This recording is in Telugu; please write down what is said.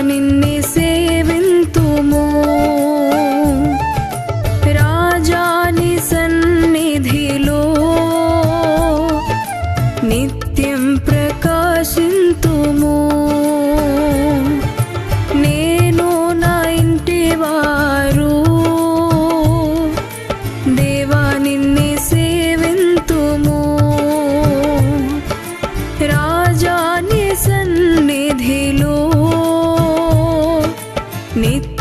నిన్నే సేవింతుము. రాజాని సన్నిధిలో నిత్యం ప్రకాశింతుము. நித்த